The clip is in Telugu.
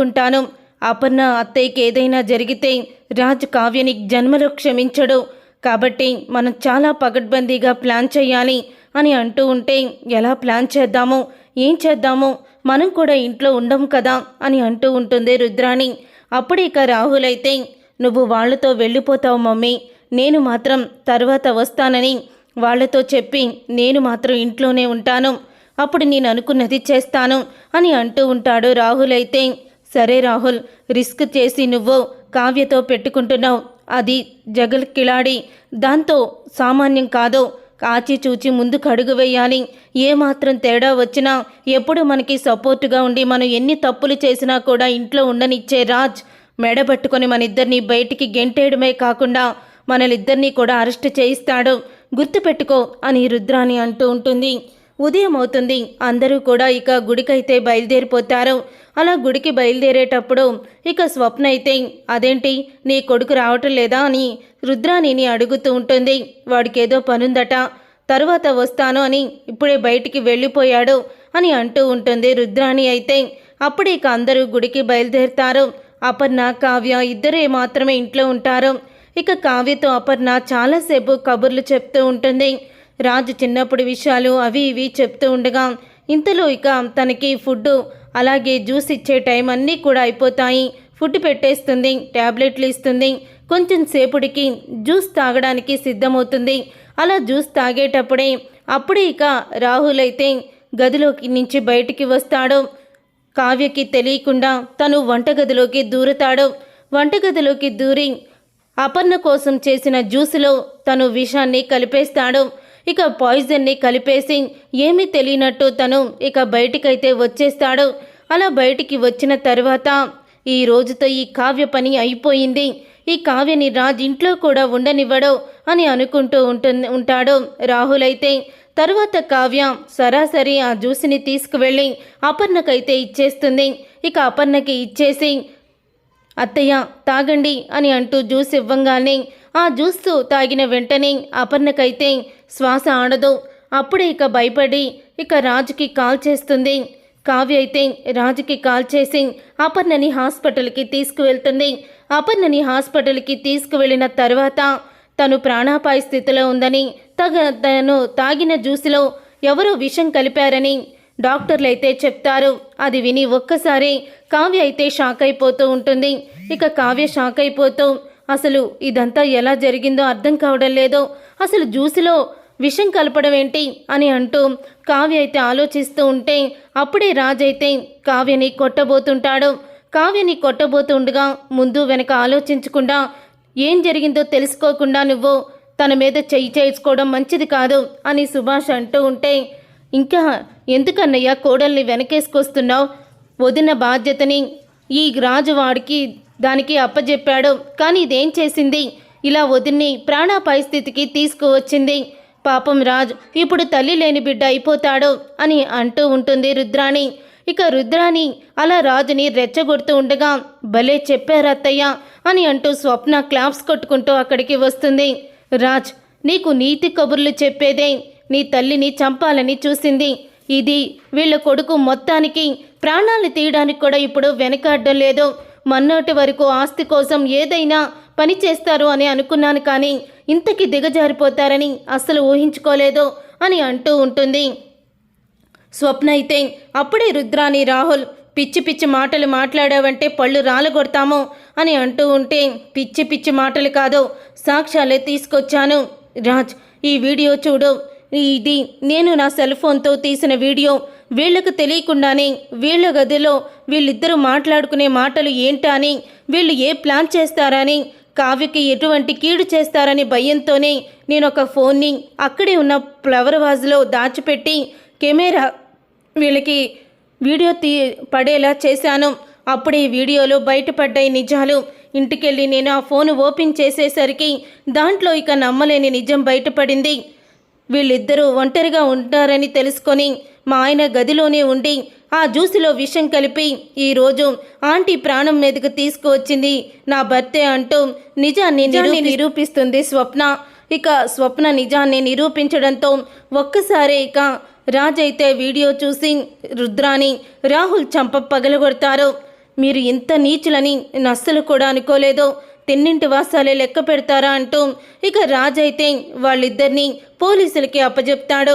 ఉంటాను అపర్ణ అత్తయ్యకి ఏదైనా జరిగితే రాజ్ కావ్యని జన్మలో క్షమించడు. కాబట్టి మనం చాలా పగడ్బందీగా ప్లాన్ చేయాలి అని అంటూ ఉంటే ఎలా ప్లాన్ చేద్దాము? ఏం చేద్దాము? మనం కూడా ఇంట్లో ఉండం కదా అని అంటూ ఉంటుంది రుద్రాణి. అప్పుడు ఇక రాహుల్ అయితే నువ్వు వాళ్ళతో వెళ్ళిపోతావు మమ్మీ. నేను మాత్రం తర్వాత వస్తానని వాళ్ళతో చెప్పి నేను మాత్రం ఇంట్లోనే ఉంటాను. అప్పుడు నేను అనుకున్నది చేస్తాను అని అంటూ ఉంటాడు రాహుల్ అయితే. సరే రాహుల్ రిస్క్ చేసి నువ్వు కావ్యతో పెట్టుకుంటున్నావు. అది జగల్ కిలాడి. దాంతో సామాన్యం కాదు. ఆచిచూచి ముందుకు అడుగు వేయాలి. ఏమాత్రం తేడా వచ్చినా ఎప్పుడు మనకి సపోర్టుగా ఉండి మనం ఎన్ని తప్పులు చేసినా కూడా ఇంట్లో ఉండనిచ్చే రాజ్ మెడబట్టుకొని మన ఇద్దరిని బయటికి గెంటేయడమే కాకుండా మనలిద్దరినీ కూడా అరెస్ట్ చేయిస్తాడు. గుర్తుపెట్టుకో అని రుద్రాని అంటూ ఉంటుంది. ఉదయం అవుతుంది అందరూ కూడా ఇక గుడికైతే బయలుదేరిపోతారు. అలా గుడికి బయలుదేరేటప్పుడు ఇక స్వప్న అయితే అదేంటి? నీ కొడుకు రావటం లేదా? అని రుద్రాణిని అడుగుతూ ఉంటుంది. వాడికి ఏదో పనుందట. తర్వాత వస్తాను అని ఇప్పుడే బయటికి వెళ్ళిపోయాడు అని అంటూ ఉంటుంది రుద్రాణి అయితే. అప్పుడు ఇక అందరూ గుడికి బయలుదేరుతారు. అపర్ణ కావ్య ఇద్దరే మాత్రమే ఇంట్లో ఉంటారు. ఇక కావ్యతో అపర్ణ చాలాసేపు కబుర్లు చెప్తూ ఉంటుంది. రాజు చిన్నప్పుడు విషయాలు అవి ఇవి చెప్తూ ఉండగా ఇంతలో ఇక తనకి ఫుడ్ అలాగే జ్యూస్ ఇచ్చే టైం అన్నీ కూడా అయిపోతాయి. ఫుడ్ పెట్టేస్తుంది ట్యాబ్లెట్లు ఇస్తుంది. కొంచెం సేపుడికి జ్యూస్ తాగడానికి సిద్ధమవుతుంది. అలా జ్యూస్ తాగేటప్పుడే అప్పుడే ఇక రాహుల్ అయితే గదిలోకి నుంచి బయటికి వస్తాడు. కావ్యకి తెలియకుండా తను వంటగదిలోకి దూరుతాడు. వంటగదిలోకి దూరి అపర్ణ కోసం చేసిన జ్యూస్లో తను విషాన్ని కలిపేస్తాడు. ఇక పాయిజన్ని కలిపేసి ఏమీ తెలియనట్టు తను ఇక బయటికైతే వచ్చేస్తాడు. అలా బయటికి వచ్చిన తర్వాత ఈ రోజుతో ఈ కావ్య పని అయిపోయింది. ఈ కావ్యని రాజ్ ఇంట్లో కూడా ఉండనివ్వడు అని అనుకుంటూ ఉంటుంది ఉంటాడు రాహుల్ అయితే. తరువాత కావ్య సరాసరి ఆ జ్యూస్ని తీసుకువెళ్ళి అపర్ణకైతే ఇచ్చేస్తుంది. ఇక అపర్ణకి ఇచ్చేసి అత్తయ్య తాగండి అని అంటూ జ్యూస్ ఇవ్వంగానే ఆ జ్యూస్ తాగిన వెంటనే అపర్ణకైతే శ్వాస ఆడదు. అప్పుడే ఇక భయపడి ఇక రాజుకి కాల్ చేస్తుంది. కావ్య అయితే రాజుకి కాల్ చేసి అపర్ణని హాస్పిటల్కి తీసుకువెళ్తుంది. అపర్ణని హాస్పిటల్కి తీసుకువెళ్ళిన తర్వాత తను ప్రాణాపాయ స్థితిలో ఉందని తగ తను తాగిన జ్యూస్లో ఎవరో విషం కలిపారని డాక్టర్లు అయితే చెప్తారు. అది విని ఒక్కసారి కావ్య అయితే షాక్ అయిపోతూ ఉంటుంది. ఇక కావ్య షాక్ అయిపోతూ అసలు ఇదంతా ఎలా జరిగిందో అర్థం కావడం లేదో అసలు జ్యూసులో విషం కలపడం ఏంటి అని అంటూ కావ్య అయితే ఆలోచిస్తూ ఉంటే అప్పుడే రాజైతే కావ్యని కొట్టబోతుంటాడు. కావ్యని కొట్టబోతుండగా ముందు వెనక ఆలోచించకుండా ఏం జరిగిందో తెలుసుకోకుండా నువ్వు తన మీద చెయ్యి చేయించుకోవడం మంచిది కాదు అని సుభాష్ అంటూ ఉంటే ఇంకా ఎందుకన్నయ్య కోడల్ని వెనకేసుకొస్తున్నావు? వదిన బాధ్యతని ఈ రాజు వాడికి దానికి అప్పజెప్పాడు. కానీ ఇదేం చేసింది? ఇలా వదిన్ని ప్రాణాపాయ స్థితికి తీసుకువచ్చింది. పాపం రాజు ఇప్పుడు తల్లి లేని బిడ్డ అయిపోతాడు అని అంటూ ఉంటుంది రుద్రాణి. ఇక రుద్రాణి అలా రాజుని రెచ్చగొడుతూ ఉండగా భలే చెప్పారు అత్తయ్య అని అంటూ స్వప్న క్లాప్స్ కొట్టుకుంటూ అక్కడికి వస్తుంది. రాజ్ నీకు నీతి కబుర్లు చెప్పేదే. నీ తల్లిని చంపాలని చూసింది. ఇది వీళ్ళ కొడుకు మొత్తానికి ప్రాణాలు తీయడానికి కూడా ఇప్పుడు వెనకాడడం లేదు. మన్నోటి వరకు ఆస్తి కోసం ఏదైనా పని చేస్తారు అని అనుకున్నాను కానీ ఇంతకి దిగజారిపోతారని అస్సలు ఊహించుకోలేదు అని అంటూ ఉంటుంది. స్వప్న అయితే అప్పుడే రుద్రాని రాహుల్ పిచ్చి పిచ్చి మాటలు మాట్లాడావంటే పళ్ళు రాలగొడతాము అని అంటూ ఉంటే పిచ్చి పిచ్చి మాటలు కాదు సాక్ష్యాలే తీసుకొచ్చాను. రాజ్ ఈ వీడియో చూడు. ఇది నేను నా సెల్ ఫోన్తో తీసిన వీడియో. వీళ్ళకు తెలియకుండానే వీళ్ళ గదిలో వీళ్ళిద్దరూ మాట్లాడుకునే మాటలు ఏంటా అని వీళ్ళు ఏ ప్లాన్ చేస్తారని కావ్యకి ఎటువంటి కీడు చేస్తారని భయంతోనే నేను ఒక ఫోన్ని అక్కడే ఉన్న ఫ్లవర్ వాజ్లో దాచిపెట్టి కెమెరా వీళ్ళకి వీడియో తీ పడేలా చేశాను. అప్పుడే వీడియోలో బయటపడ్డాయి నిజాలు. ఇంటికెళ్ళి నేను ఆ ఫోన్ ఓపెన్ చేసేసరికి దాంట్లో ఇక నమ్మలేని నిజం బయటపడింది. వీళ్ళిద్దరూ ఒంటరిగా ఉంటారని తెలుసుకొని మా ఆయన గదిలోనే ఉండి ఆ జ్యూసులో విషం కలిపి ఈరోజు ఆంటీ ప్రాణం మీదకు తీసుకువచ్చింది. నా భర్తే అంటూ నిజాన్ని నిజాన్ని నిరూపిస్తుంది స్వప్న. ఇక స్వప్న నిజాన్ని నిరూపించడంతో ఒక్కసారే ఇక రాజ్ అయితే వీడియో చూసి రుద్రాని రాహుల్ చంప పగలగొడతారు. మీరు ఇంత నీచులని నేను అస్సలు కూడా అనుకోలేదు. తిన్నింటి వాసాలే లెక్క పెడతారా అంటూ ఇక రాజైతే వాళ్ళిద్దరినీ పోలీసులకి అప్పజెప్తాడు.